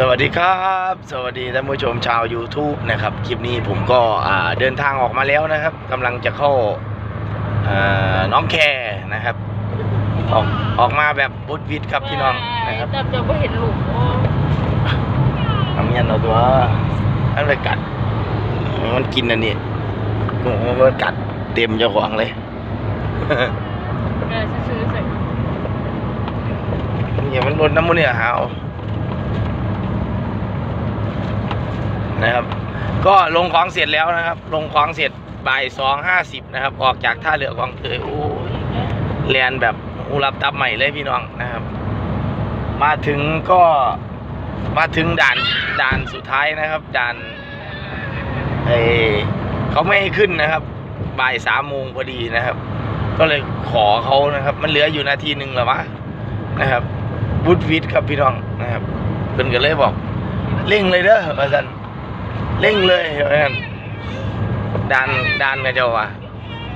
สวัสดีครับ สวัสดีท่านผู้ชมชาว YouTube นะครับ คลิปนี้ผมก็อ่าเดินทางออกมาแล้วนะครับกำลังจะเข้าอ่าน้องแคนะครับ ออกออกมาแบบบุดวิดครับพี่น้องนะครับแต่จะไม่เห็นลูกโอ้ทำยันเอาตัวมันไปกัด มันกินอันนี้โอ้โหมันกัดเต็มเจ้าของเลยแม่ซื้อใส่อย่ามันรดน้ำมันเนี่ยหาว นะครับ ก็ลงของเสร็จแล้วนะครับ ลงของเสร็จบ่ายสองห้าสิบนะครับ ออกจากท่าเรือคลองเตยโอ้ยแลนแบบอุรับตับใหม่เลยพี่น้องนะครับ มาถึงก็มาถึงด่านด่านสุดท้ายนะครับ ด่านเอเขาไม่ให้ขึ้นนะครับ บ่ายสามโมงพอดีนะครับ ก็เลยขอเขานะครับ มันเหลืออยู่นาทีหนึ่งแล้ววะนะครับวุดวิดครับพี่น้องนะครับเพิ่นก็เลยบอกเร่งเลยเด้อว่าซั่น เร่งเลยว่าซั่นด่านด่านก็เจ้าว่า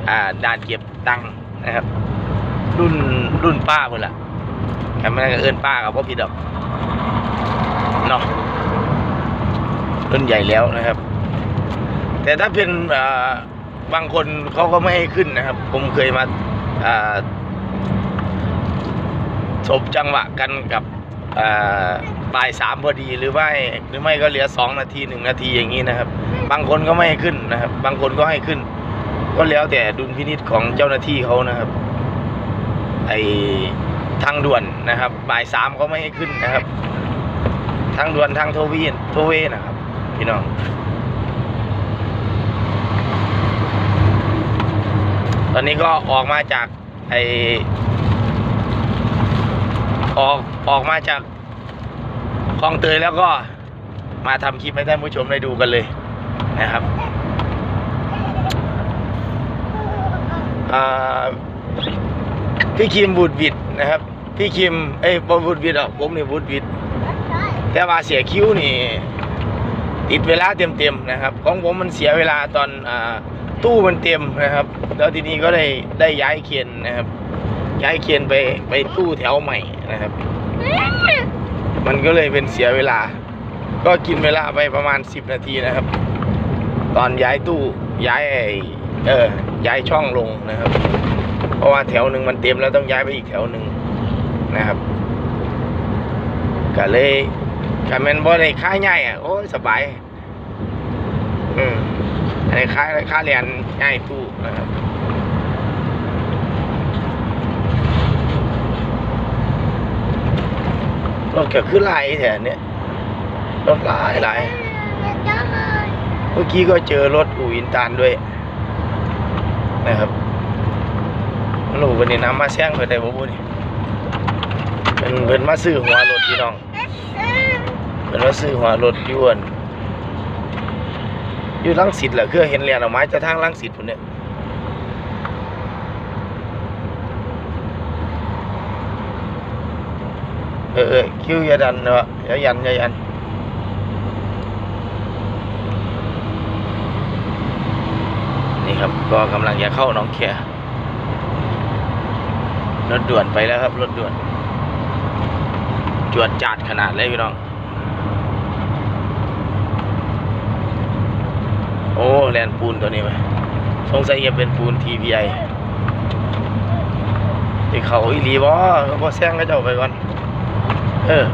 อ่าด่านเก็บตังค์นะครับ รุ่นรุ่นป้าเพิ่นละแต่มันก็เอิ้นป้ากับพ่ผิดดอกเนาะรุ่นใหญ่แล้วนะครับ แต่ถ้าเป็นอ่าบางคนเขาก็ไม่ให้ขึ้นนะครับ ผมเคยมาอ่าสบจังหวะกันกับอ่า บ่ายสามพอดีหรือไม่หรือไม่ก็เหลือสองนาทีหนึ่งนาทีอย่างนี้นะครับ บางคนก็ไม่ให้ขึ้นนะครับ บางคนก็ให้ขึ้น ก็แล้วแต่ดุลพินิษของเจ้าหน้าที่เขานะครับไอทางด่วนนะครับ บ่ายสามเขาไม่ให้ขึ้นนะครับ ทางด่วนทางโทวีนโทเวนะครับ พี่น้องตอนนี้ก็ออกมาจากไอออกออกมาจาก คลองเตยแล้วก็มาทำคลิปให้ท่านผู้ชมได้ดูกันเลยนะครับพี่คิมบูดวิดนะครับพี่คิมเอ้ยบอบูดวิดอะผมนี่บูดวิด แต่ว่าเสียคิ้วนี่ติดเวลาเต็มๆนะครับ ของผมมันเสียเวลาตอนอ่าตู้มันเต็มนะครับ แล้วทีนี้ก็ได้ได้ย้ายเคียนนะครับ ย้ายเคียนไปไปตู้แถวใหม่นะครับ มันก็เลยเป็นเสียเวลา ก็กินเวลาไปประมาณ 10 นาทีนะครับ ตอนย้ายตู้ย้ายเออย้ายช่องลงนะครับ เพราะว่าแถวหนึ่งมันเต็มแล้วต้องย้ายไปอีกแถวหนึ่งนะครับก็เลยกาแมนบอได้ค่าง่ายอะโอ้ยสบาย อืมอันค่าค่าเรียนง่ายตู้นะครับ รถก็คือหลายแถวเนี้ยรถหลายหลายเมื่อกี้ก็เจอรถอูอินตานด้วย นะครับลูกวันนี้น้ำมาแซงเพื่อได้บ่บุนี่เป็นเพิ่นมาซื้อหัวรถพี่น้องเพิ่นมาซื้อหัวรถอยวนอยู่ลังสิตแหละคือเห็นเรียนออกมาจะทางลังสิตพุ่นเนี่ย เออเออคิวยาดันเนาะอย่ายันยายันนี่ครับก็กำลังจะเข้าน้องแครถด่วนไปแล้วครับรถด่วน จวดจาดขนาดเลยพี่น้อง โอ้แลนปูนตัวนี้ไหมสงสัยจะเป็นปูน TPI ที่เขาอีลีบ่เขาก็แซงก็เจ้าไปก่อน เออ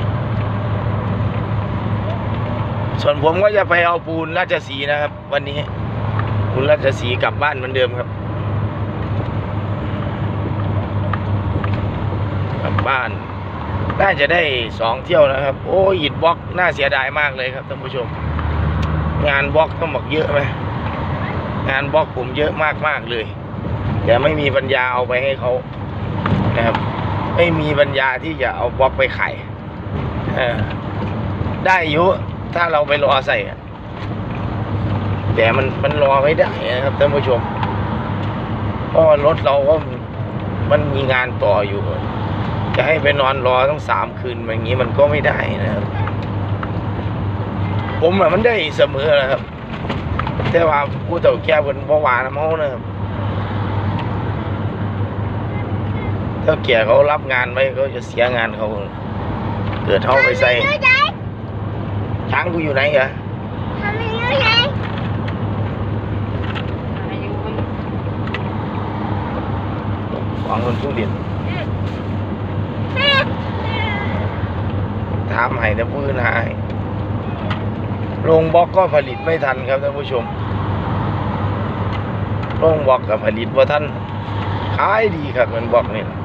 ส่วนผมก็จะไปเอาปูนราชสีนะครับ วันนี้ ปูนราชสีกลับบ้านเหมือนเดิมครับ กลับบ้าน น่าจะได้สองเที่ยวนะครับ โอ้หิดบล็อกน่าเสียดายมากเลยครับท่านผู้ชม งานบล็อกต้องบอกเยอะไหมงานบล็อกผมเยอะมากมากเลยแต่ไม่มีปัญญาเอาไปให้เขานะครับ ไม่มีปัญญาที่จะเอาบล็อกไปขาย เออได้อยู่ถ้าเราไปรอใส่แต่มันมันรอไม่ได้นะครับท่านผู้ชมเพราะว่ารถเราก็มันมีงานต่ออยู่ จะให้ไปนอนรอต้งสามคืนอย่างนี้มันก็ไม่ได้นะครับ ผมอะมันได้เสมอนะครับ แต่ว่าผู้เฒ่าแก่บนบ่หวาน้ำเฮานะครับเถ้าแก่เขารับงานไว้เขาจะเสียงานเขา เกิดเฮาไปใส่ช้างกูอยู่ไหนเหรออางคนผู้เรียนถามให้แต่ปืนหาย โรงบล็อกก็ผลิตไม่ทันครับท่านผู้ชม โรงบล็อกกับผลิตว่าท่านขายดีครับมันบล็อกนี่นะ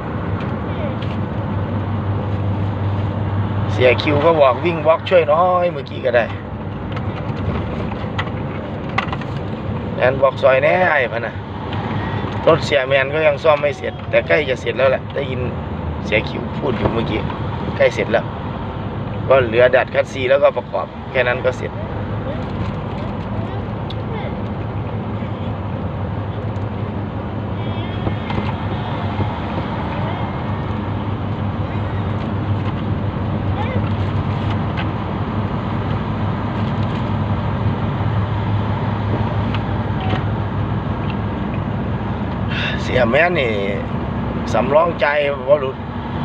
เสียคิวก็บอกวิ่งบล็อกช่วยน้อยเมื่อกี้ก็ได้แอนบอกซอยแน่ไอ้พะนะรถเสียแมนก็ยังซ่อมไม่เสร็จ แต่ใกล้จะเสร็จแล้วแหละได้ยินเสียคิวพูดอยู่เมื่อกี้ใกล้เสร็จแล้ว ก็เหลือดัดคัดซีแล้วก็ประกอบแค่นั้นก็เสร็จ เสี ยแม่นี่สำรองใจว่ารุด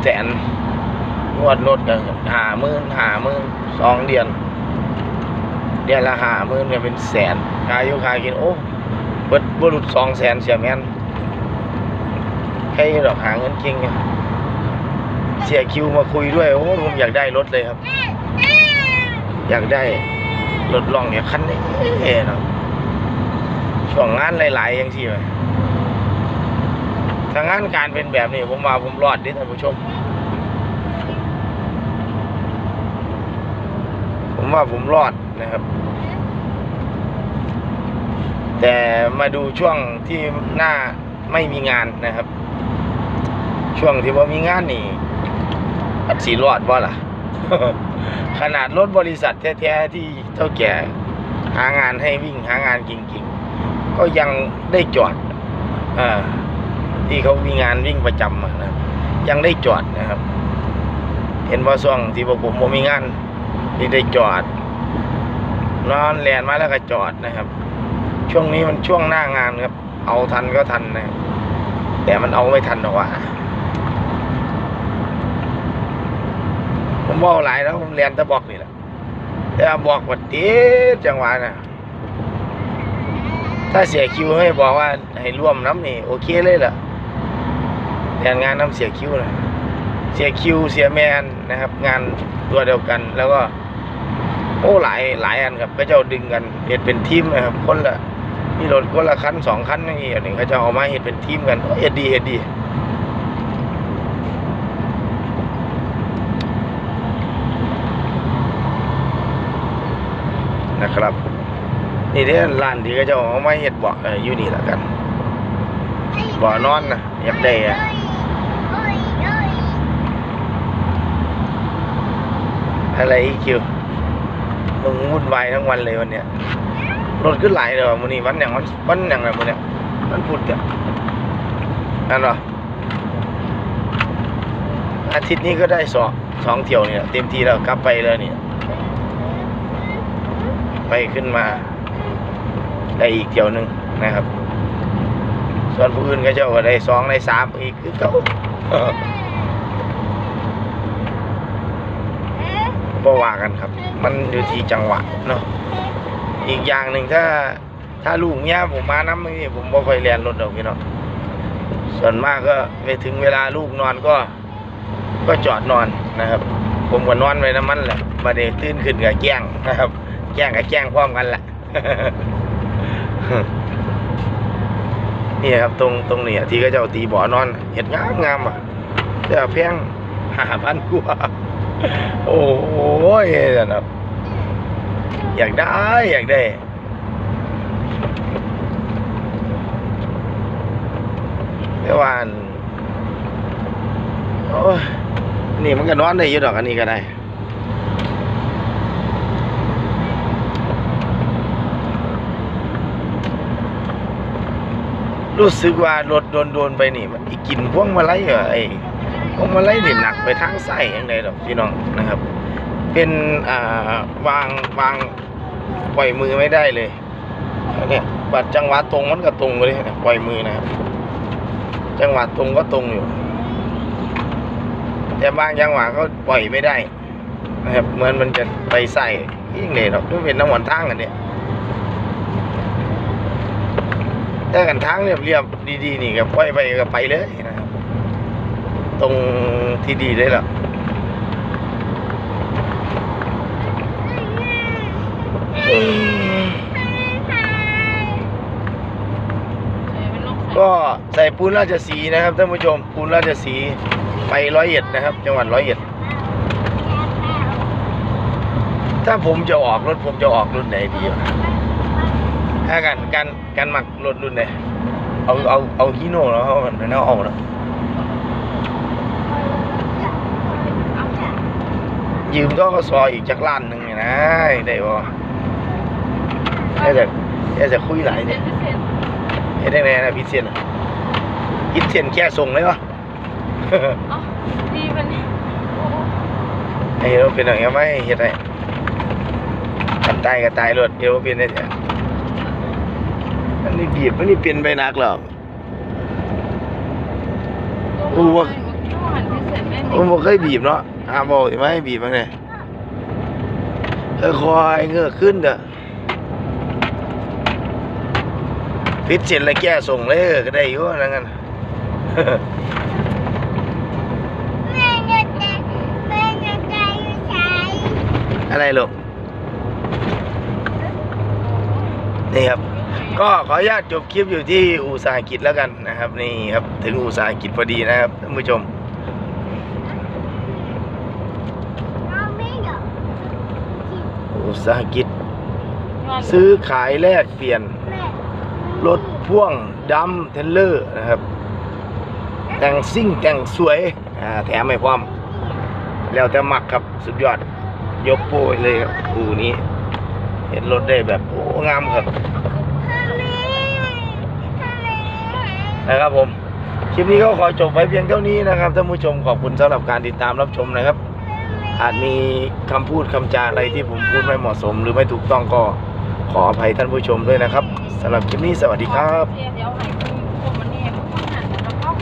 แสนงวดรถกันหาหมื่นหาหมื่นสองเดือน เดือนละหาหมื่นเนี่ยเป็นแสนขายอยู่ขายกินโอ้เบิดบรุษสองแสนเสียแม่นใครดอกหาเงินเก่งไงเสียคิวมาคุยด้วย โอ้ผมอยากได้รถเลยครับ อยากได้รถลองเนี่ยคันนี้เนาะช่วงงานหลายๆอย่างที่ไหม ถ้างานการเป็นแบบนี้ผมว่าผมรอดดิท่านผู้ชม ผมว่าผมรอดนะครับ แต่มาดูช่วงที่หน้าไม่มีงานนะครับ ช่วงที่ว่ามีงานนี่อัดสีรอดว่าล่ะ ขนาดรถบริษัทแท้ๆที่เท่าแก่หางานให้วิ่งหางานจริงๆ ก็ยังได้จอดอ่า ที่เขามีงานวิ่งประจำนะครับยังได้จอดนะครับ เห็นว่าช่วงที่พวกผมมีงานนี่ได้จอด นอนแลนมาแล้วก็จอดนะครับ ช่วงนี้มันช่วงหน้างานครับ เอาทันก็ทันนะ แต่มันเอาไม่ทันหรอกว่าผมบอกหลายแล้วผมเรียนแตะบอกนี่แหละแต่บอกว่าติดจังหวะนะถ้าเสียคิวให้บอกว่าให้ร่วมน้ำนี่ โอเคเลยล่ะ แทนงานน้ำเสียคิวนะเสียคิวเสียแมนนะครับ งานตัวเดียวกันแล้วก็โอ้หลายหลายอันครับก็จะเอาดึงกันเห็ดเป็นทีมนะครับคนละมีรถคนละคันสองคันอย่างนี้อันนี้เขาจะเอามาเห็ดเป็นทีมกันโอ้เห็ดดีเห็ดดีนะครับ นี่เด้อร้านที่เขาจะเอามาเห็ดเบาะเอ่ออยู่นี่แหละกันเบาะนอนนะอยากได้อะ อะไรอีกคิวมึงวุ่นวายทั้งวันเลยวันเนี้ยรถขึ้นหลายเลยว่ะมันนี้วันอย่างวันวันอย่างไรมันเนี้ยมันพุธอะนั่นหรออาทิตย์นี้ก็ได้สองสองเที่ยวเนี่ยเต็มทีแล้วกลับไปแล้วเนี่ย ไปขึ้นมาได้อีกเที่ยวหนึ่งนะครับ ส่วนผู้อื่นก็เจ้าก็ได้สองได้สามอีกคือเขา บ่ว่ากันครับ มันอยู่ที่จังหวะเนาะอีกอย่างหนึ่งถ้า ถ้าลูกเนี้ยผมมาน้ำนี่ผมบ่ค่อยเรียนรถดอกพี่เนาะส่วนมากก็ไปถึงเวลาลูกนอนก็ ก็จอดนอนนะครับ ผมก็นอนไว้น้ำมันแหละมาเดตื่นขึ้นกับแก้งนะครับแก้งกับแก้งพร้อมกันแหละนี่ครับตรงตรงนี้ที่ก็จะเอาตีบ่อนอนเห็ดงามงามอะแต่แพงห้าพันกว่า โอ้ยนะครับอยากได้ อยากได้แต่ว่าอันโอ้ยนี่มันก็นอนได้อยู่ดอกอันนี้ก็ได้รู้สึกว่ารถโดนๆไปนี่ มันอีกินพวงมาลัยเหรอไอ้ พวงมาลัยนี่หนักไปทางไส้ยังไงดอกพี่น้องนะครับ เป็นอ่าวางวางปล่อยมือไม่ได้เลยเนี่ยบัดจังหวะตรงมันก็ตรงเลยนะปล่อยมือนะครับ จังหวะตรงก็ตรงอยู่ แต่บางจังหวะก็ปล่อยไม่ได้นะครับเหมือนมันจะไปใส่ยิ่งเลยหรอกมันเป็นน้ำหวานทางกันเนี่ยถ้ากันทางเรียบๆดีๆนี่ก็ปล่อยไปก็ไปเลยนะ ตรงที่ดีเลยล่ะก็ใส่ปูนราชสีห์นะครับท่านผู้ชมปูนราชสีห์ไปร้อยเอ็ดนะครับ จังหวัดร้อยเอ็ดถ้าผมจะออกรถผมจะออกรุ่นไหนดีวะถ้ากันกันกันหมักรถรุ่นไหนเอาเอาเอาฮีโน่แล้วเอาเอาเอาแล้ว ยืมก็ก็ซอยอีกจากล้านหนึ่งเนี่ยนะได้บ่แค่จะแค่จะคุยหลายเนี่ยเฮ็ดได้ไงนะพิเศษน่ะพิเศษแค่ส่งเลยวะดีมันไอ้เฮ็ดบ่เป็นอะไรก็ไม่เฮ็ดให้กันตายก็ตายรถเฮ็ดบ่เป็นได้จ้ะอันนี้บีบอันนี้เปลี่ยนไปหนักแล้วอู้ว่าผมบ่เคยบีบเนาะ หาบอกสิมาให้บีบบ้างเนี่ยคอยเงือกขึ้นเด้อพิษเสร็จแล้วแก้ส่งเลยเออก็ได้อยู่นั่นกันอะไรลูกนี่ครับ ก็ขออนุญาตจบคลิปอยู่ที่อุตสาหกิจแล้วกันนะครับ นี่ครับ ถึงอุตสาหกิจพอดีนะครับท่านผู้ชม เราไม่หรอก อุตสาหกิจ ซื้อขายแลกเปลี่ยนแม่รถพ่วงดัมเทนเลอร์นะครับ แต่งซิ่งแต่งสวยอ่าแถมไม่พร้อม แล้วแต่มักครับสุดยอด ยกโป้ยเลยครับอูนี้ เห็นรถได้แบบโอ้งามครับทำไมทำไมนะครับผม คลิปนี้ก็ขอจบไว้เพียงเท่านี้นะครับท่านผู้ชมขอบคุณสำหรับการติดตามรับชมนะครับ อาจมีคำพูดคำจาอะไรที่ผมพูดไม่เหมาะสม หรือไม่ถูกต้องก็ขออภัยท่านผู้ชมด้วยนะครับสำหรับคลิปนี้สวัสดีครับเดี๋ยวให้